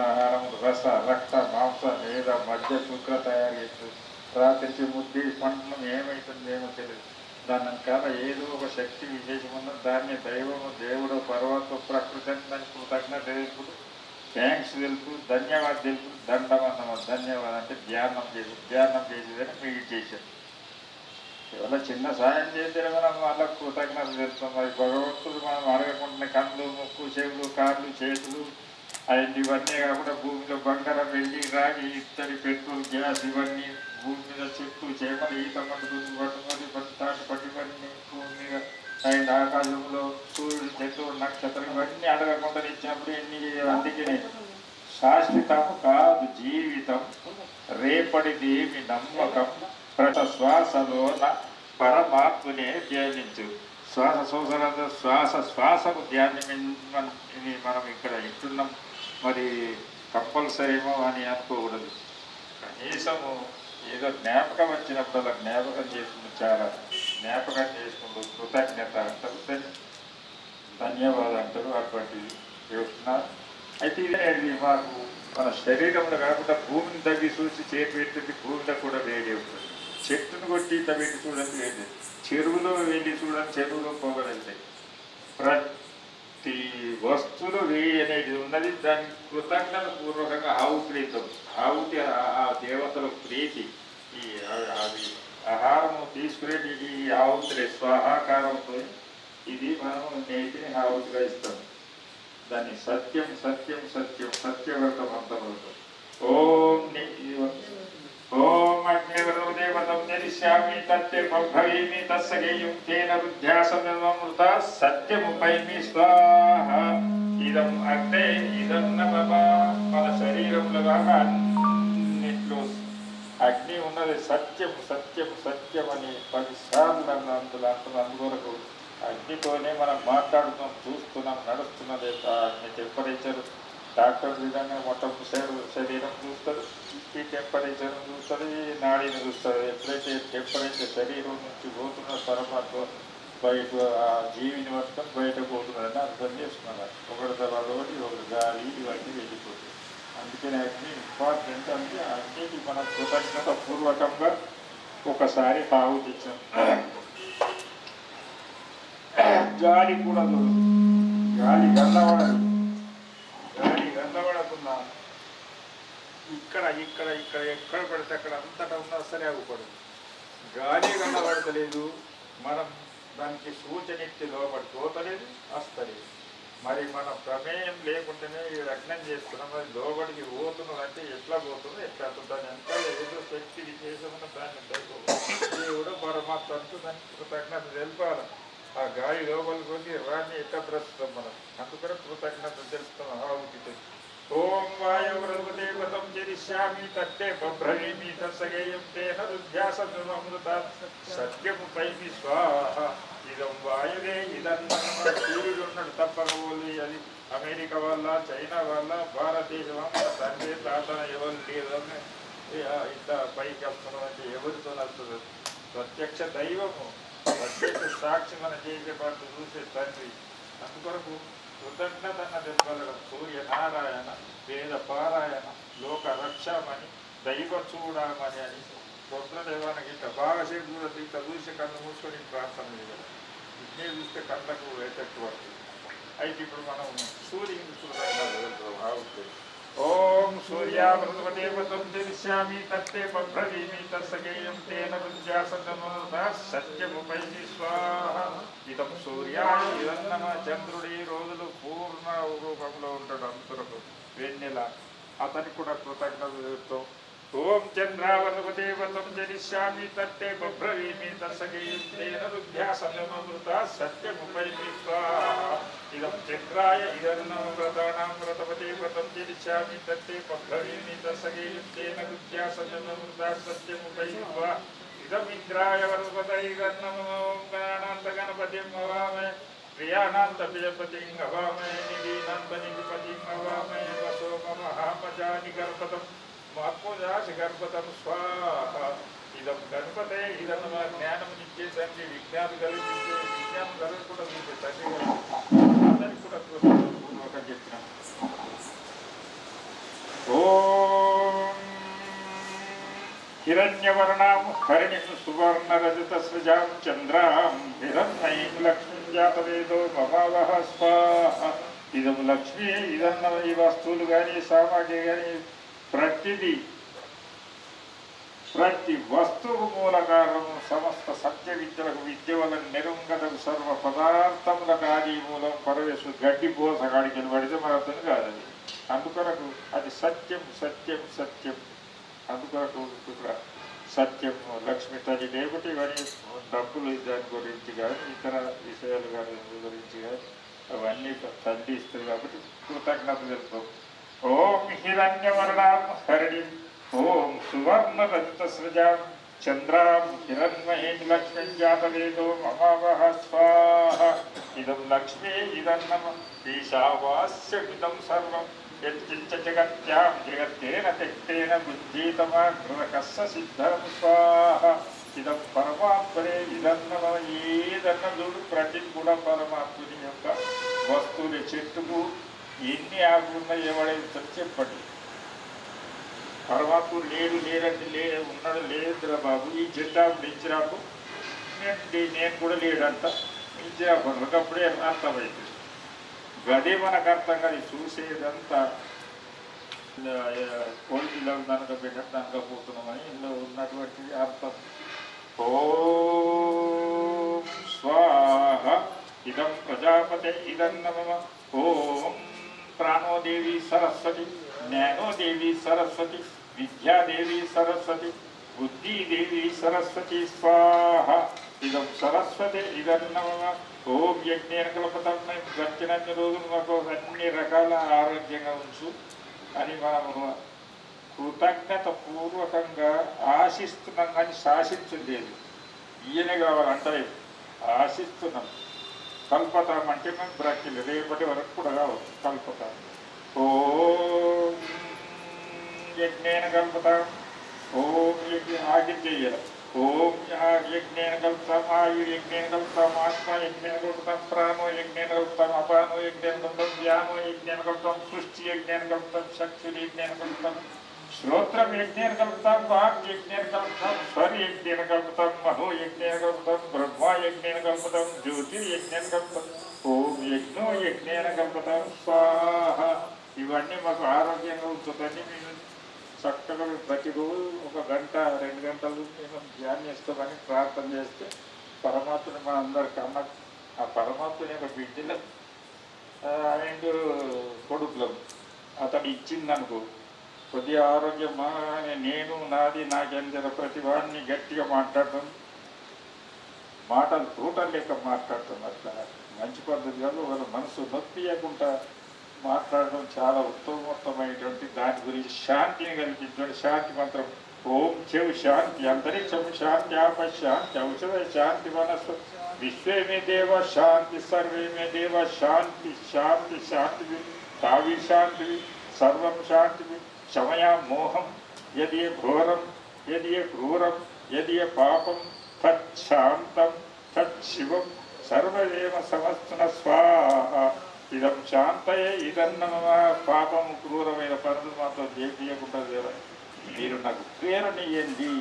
ఆహారం రస రక్త మాంస మేధ మధ్య శుక్ర తయారు రాత్రి ముద్ది పంటనం ఏమవుతుందేమో తెలియదు. దాని వెనకాల ఏదో ఒక శక్తి విశేషమున్న దాన్ని దైవము దేవుడు పర్వత ప్రకృతి అని దానికి కృతజ్ఞత తెలుపుడు థ్యాంక్స్ తెలుపు ధన్యవాదాలు తెలుపు దండమన్నమ ధన్యవాదం అంటే ధ్యానం చేసి ధ్యానం చేసేదని మీకు చేశారు. ఏమన్నా చిన్న సాయం చేస్తే మనం వాళ్ళ కృతజ్ఞత తెలుస్తాం. మరి భగవంతుడు మనం అడగకుండా కళ్ళు ముక్కు చెవులు కాళ్ళు చేతులు అవన్నీ ఇవన్నీ కాకుండా భూమిలో బంగారం వెళ్ళి రాగి ఇత్తడి పెట్రోల్ గ్యాస్ ఇవన్నీ భూమి మీద చెట్టు చేపలు ఈత పట్టుకుని పట్టుకొని పట్టు పట్టుకొని భూమి మీద ఆయన ఆకాశంలో సూర్యుడు చంద్రుడు నక్షత్రం ఇవన్నీ అడగకుండా ఇచ్చినప్పుడు ఎన్ని అందుకే శాశ్వతం కాదు జీవితం రేపటిదేమి నమ్మకం? ప్రత శ్వాసలోన పరమాత్మనే ధ్యానించు. శ్వాస శ్వాస శ్వాస శ్వాసకు ధ్యానం మనం ఇక్కడ ఇస్తున్నాం మరి కంపల్సరీమో అని అనుకోకూడదు. కనీసము ఏదో జ్ఞాపకం వచ్చినప్పుడు జ్ఞాపకం చేసుకుంటూ చాలా జ్ఞాపకం చేసుకుంటూ కృతజ్ఞత అంటారు ధన్యవాదాలు అంటారు అటువంటివి చేస్తున్నారు అయితే ఇదే ఇది మాకు మన శరీరంలో కాకుండా భూమిని తగ్గి చూసి చేతి పెట్టి భూమిలో కూడా వేడి ఉంటుంది. చెట్టును కొట్టి ఇంత చూడండి వేడి చెరువులో వెళ్ళి చూడండి చెరువులో పోగలుగుతాయి వస్తువులు వస్తువులో అనేది ఉన్నది. దాని కృతజ్ఞత పూర్వకంగా ఆవుప్రీతం ఆవుతి ఆ- ఆ దేవతల ప్రీతి. ఈ అది ఆహారము తీసుకునేది ఈ ఆవుతులే స్వాహాకారంతో ఇది మనము నేతిని ఆవుతిగా ఇస్తాం. దాన్ని సత్యం సత్యం సత్యం సత్యవ్రతం మంత్రమవుతాం ఓం ని- ఓం అగ్నివరోదేవతం నిరిశ్యామి తత్తే భవీమి తస్సగేయం తేన రుధ్యాసమృత సత్యముపైమి స్వాహ. ఇదం అగ్నే ఇదం నమమ మన శరీరంలో కాక అన్నిట్లో అగ్ని ఉన్నది. సత్యం సత్యం సత్యం అని పదిసార్లు అన్న అందులో అంటున్న అగ్నితోనే మనం మాట్లాడుతున్నాం చూస్తున్నాం నడుస్తున్నది. అగ్ని టెంపరేచర్ డాక్టర్ విధంగా మొత్తం శరీరం చూస్తారు ఈ టెంపరేచర్ చూస్తారు ఈ నాడిని చూస్తారు. ఎప్పుడైతే టెంపరేచర్ శరీరం నుంచి పోతున్న పరమాత్మ బయట ఆ జీవిని పట్టుకొని బయట పోతున్నారని అర్థం చేసుకున్నారు. ఒకటి తర్వాత ఒకటి ఒక గాలి ఇవన్నీ వెళ్ళిపోతుంది అందుకని అగ్ని ఇంపార్టెంట్ అంటే అన్నిటి మన కృతజ్ఞత పూర్వకంగా ఒకసారి ఆహుతించాం గాలి కూడా గాలి గందవడదు ఇక్కడ ఇక్కడ ఇక్కడ ఎక్కడ పడితే అక్కడ అంతటా ఉన్నా సరే అవ్వకూడదు గాలి కనబడతలేదు మనం దానికి సూచన ఇచ్చి లోపడి పోతలేదు అస్తలేదు. మరి మన ప్రమేయం లేకుంటేనే ఈ లగ్నం చేస్తున్నాం మరి లోబడికి పోతున్నాం అంటే ఎట్లా పోతుందో ఎట్లా దాని ఎంత ఏదో శక్తి విశేషమైన దాన్ని దేవుడు పరమాత్మ అంటూ దానికి కృతజ్ఞత తెలిపాలి. ఆ గాలి లోపలికి పోయి రాని ఎట్లా బ్రతుకుతాం మనం అందుకని కృతజ్ఞత తెలుపుతాం ఆవుకి ఓం వాయువ్రదేవతం చరిష్యామి తత్తే బభ్రవీమి తత్సగేయం తేన రుధ్యాసమృత సత్యము పైమి స్వాహ ఇదం వాయువే ఇదన్న సూర్యుడు ఉన్నాడు తప్పకపోలి అది అమెరికా వల్ల చైనా వల్ల భారతదేశం మన తండ్రి తాతన ఎవరు లేదని ఇంత పైకి వస్తున్నాం అంటే ఎవరితో వస్తుంది ప్రత్యక్ష దైవము ప్రత్యక్ష సాక్షి మన చేసే పాటు చూసే తండ్రి అందుకొరకు కృతజ్ఞత అన్న తెలుపగలం వేద పారాయణ లోక రక్షమని దైవ చూడమని అని రుద్రదేవానికి ఇంత బాగా సేపు చూడదు ఇంత చూసి కళ్ళు మూసుకొని ప్రార్థన చేయాలి. ఇట్నే చూస్తే కళ్ళకు ఎఫెక్ట్ పడుతుంది. అయితే ఇప్పుడు మనం సూర్యుని చూడాలి ఓం సూర్యామృతదేవతం చరిష్యామి తత్తే బ్రవీమి తత్సగేయం తేన విద్యాసన్నమోద సత్యముపైకి స్వాహ. ఇదం సూర్యాయ ఇదన్నమ చంద్రుడి పూర్ణ రూపంలో ఉంటాడు అంతరకు వెన్నెల అతనికి కూడా కృతజ్ఞత చెప్తాం ఓం చంద్రావరదేవతం జనిష్యామి తత్తే బభ్రవీమి తత్సగేయం తేన విద్యాసన్నమృత సత్యముపైకి స్వాహ ఇదం చంద్రాయ ఇదన్నమ వ్రతానాం వ్రతపతే వ్రతం జనిష్యామి తత్తే బభ్రవీమి తత్సగేయం తేన విద్యాసన్నమృత సత్యముపైకి ఇదం ఇంద్రాయ వరపతైగన్నమో గణానంత గణపతిం భవామే. ప్రియానాంత ప్రియపతిం భవామే నిధీనంత నిధిపతిం భవామే వసోమ మహామజాని గర్భతం మహాత్మజాసి గర్భతం స్వాహ ఇదం గణపతే ఇదం జ్ఞానం ఇచ్చే తండ్రి విజ్ఞానం కలిగించే విజ్ఞానం కలగకుండా మీకు తండ్రి అందరికి కూడా కృతజ్ఞతాపూర్వకంగా చెప్పినాం హిరణ్యవర్ణాం హరిణిం సువర్ణరజత సృజాం చంద్రాం హిరణ్యం లక్ష్మి జాతవేదో మమావహ స్వాహ. ఇదం లక్ష్మి ఇదన్న ఈ వస్తువులు కానీ సామాగ్రి కానీ ప్రతిది ప్రతి వస్తువు మూల కారణము సమస్త సత్య విద్యలకు విద్య వల్ల నిరంగతకు సర్వ పదార్థముల కానీ మూలం పరవేశు గడ్డి బోసగాడికి పడితే మనతోని కాదని అందుకొరకు అది సత్యం సత్యం సత్యం. అందుకొరకు ఇక్కడ సత్యం లక్ష్మి తల్లి లేకుంటే కానీ డబ్బులు దాని గురించి కానీ ఇతర విషయాలు కానీ గురించి కానీ అవన్నీ తల్లి ఇస్తుంది కాబట్టి కృతజ్ఞత తెలుపు ఓం హిరణ్యవర్ణాం హరిణి ఓం సువర్ణ రజత సృజాం చంద్రాం హిరణ్మహీం లక్ష్మి జాతవేదో మమావహ స్వాహ. ఇదం లక్ష్మీ ఇదం ఈశావాస్యమిదం సర్వం. యత్కించ జగత్యాం జగత్తేన తెక్తేన బుద్ధీతమాగ్రహస్య సిద్ధం స్వాహ ఇదం పరమాత్మనే ఇదం నమ ఏదన్న చూడు ప్రతి కూడా పరమాత్ముని యొక్క వస్తువులు చెట్టుకు ఎన్ని ఆకులున్నా ఎవడైతే చెప్పండి. పరమాత్ముడు లేడు లేడంటే లే ఉన్నాడు లేదురా బాబు ఈ చెట్టు చెట్టాకు ఇచ్చిరాకు నేను లే- నేను కూడా లేడంట ఇచ్చిరాకు ఒకప్పుడే అర్థమైంది. గదే మనకు అర్థం కాదు ఇది చూసేదంతా కోడిలో దనక పెట్టినట్టు దనకపోతున్నామని ఇందులో ఉన్నటువంటి అర్థం ఓం స్వాహ ఇదం ప్రజాపతే ఇదం నమ ఓం ప్రాణోదేవి సరస్వతి జ్ఞానోదేవి సరస్వతి విద్యాదేవి సరస్వతి బుద్ధిదేవి సరస్వతి స్వాహ ఇదం సరస్వతి ఇదన్నమ నమ ఓం యజ్ఞేన కల్పతం గడిచినన్ని రోజులు మాకు అన్ని రకాల ఆరోగ్యంగా ఉంచు అని మనము కృతజ్ఞత పూర్వకంగా ఆశిస్తున్నాం కానీ శాసించలేదు ఈయనే కావాలంటే ఆశిస్తున్నాం కల్పతాం అంటే మేము బ్రతిలు రేపటి వరకు కూడా కావచ్చు కల్పతాం ఓం యజ్ఞేన కల్పతాం ఓం యజ్ఞ ఆగి చేయాలి ఓం యా- యజ్ఞేన కల్పతాం ఆయు యజ్ఞేన కల్పతాం ఆత్మ యజ్ఞేన కల్పతాం ప్రాణో యజ్ఞేన కల్పతాం అపానో యజ్ఞేన కల్పతాం వ్యానో యజ్ఞేన కల్పతాం సృష్టి యజ్ఞేన కల్పతాం శక్తి యజ్ఞేన కల్పతాం శ్రోత్రం యజ్ఞేన కల్పతాం వాక్ యజ్ఞేన కల్పతాం స్వర్ యజ్ఞేన కల్పతాం మహో యజ్ఞేన కల్పతాం బ్రహ్మ యజ్ఞేన కల్పతాం జ్యోతి యజ్ఞేన కల్పతాం ఓం యజ్ఞో యజ్ఞేన కల్పతాం స్వాహ ఇవన్నీ మాకు ఆరోగ్యంగా ఉంచుతుంది మేము చక్కగా ప్రతిరోజు ఒక గంట రెండు గంటలు మేము ధ్యానం చేస్తామని ప్రార్థన చేస్తే పరమాత్మని మన అందరి అన్న ఆ పరమాత్మని యొక్క బిడ్డల అండ్ కొడుకులం. అతడు ఇచ్చిందనుకో కొద్దిగా ఆరోగ్యం బాగానే నేను నాది నాకెందర ప్రతి వాడిని గట్టిగా మాట్లాడటం. మాటలు తూటలు లెక్క మాట్లాడటం అట్లా. మంచి పద్ధతి కాదు వాళ్ళ మనసు నొప్పియకుండా మాట్లాడడం చాలా ఉత్తమోత్తమైనటువంటి దాని గురించి శాంతిని కలిగించడం శాంతి మంత్రం ఓం చెవు శాంతి అంతరిక్షం శాంతి ఆప శాంతి ఔషధ శాంతి మనస్సు విశ్వమే దేవ శాంతి సర్వేమే దేవ శాంతి శాంతి శాంతి తావి శాంతి సర్వం శాంతి క్షమయా మోహం యది ఘోరం యది క్రూరం యది పాపం తచ్శాంతం తచ్చివం సర్వదేవ సమస్తున స్వాహ ఇదం శాంతయే ఇదన్న పాపము క్రూరమైన పనులు మాతో చేయకుండా మీరు నాకు ప్రేరణీయండి